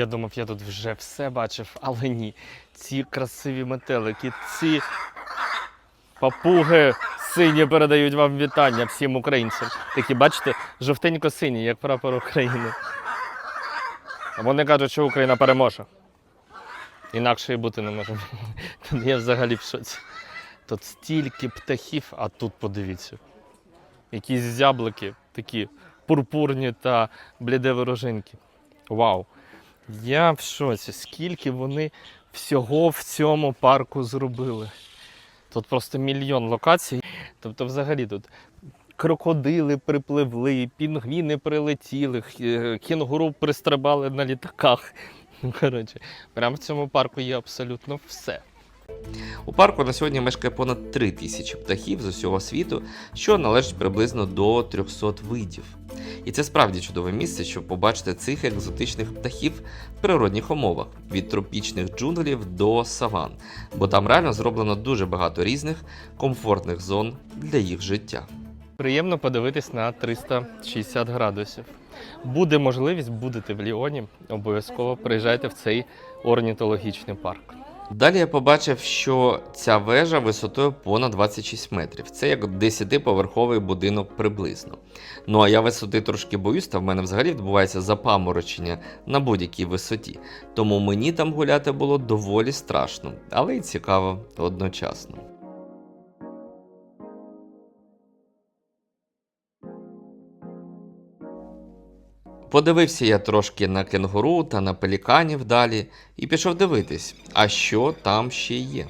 Я думав, я тут вже все бачив, але ні. Ці красиві метелики, ці папуги сині передають вам вітання всім українцям. Такі, бачите, жовтенько-сині, як прапор України. Вони кажуть, що Україна переможе. Інакше і бути не може. Я взагалі в шоці. Тут стільки птахів, а тут подивіться. Якісь зяблики, такі пурпурні та бліде ворожинки. Вау! Я в шоці, скільки вони всього в цьому парку зробили. Тут просто мільйон локацій. Тобто, взагалі тут крокодили припливли, пінгвіни прилетіли, кінгуру пристрибали на літаках. Коротше, прямо в цьому парку є абсолютно все. У парку на сьогодні мешкає понад 3 тисячі птахів з усього світу, що належить приблизно до 300 видів. І це справді чудове місце, щоб побачити цих екзотичних птахів в природних умовах від тропічних джунглів до саван, бо там реально зроблено дуже багато різних комфортних зон для їх життя. Приємно подивитись на 360 градусів. Буде можливість, будете в Ліоні, обов'язково приїжджайте в цей орнітологічний парк. Далі я побачив, що ця вежа висотою понад 26 метрів. Це як 10-поверховий будинок приблизно. Ну а я висоти трошки боюсь, та в мене взагалі відбувається запаморочення на будь-якій висоті. Тому мені там гуляти було доволі страшно, але й цікаво одночасно. Подивився я трошки на кенгуру та на пеліканів далі і пішов дивитись, а що там ще є.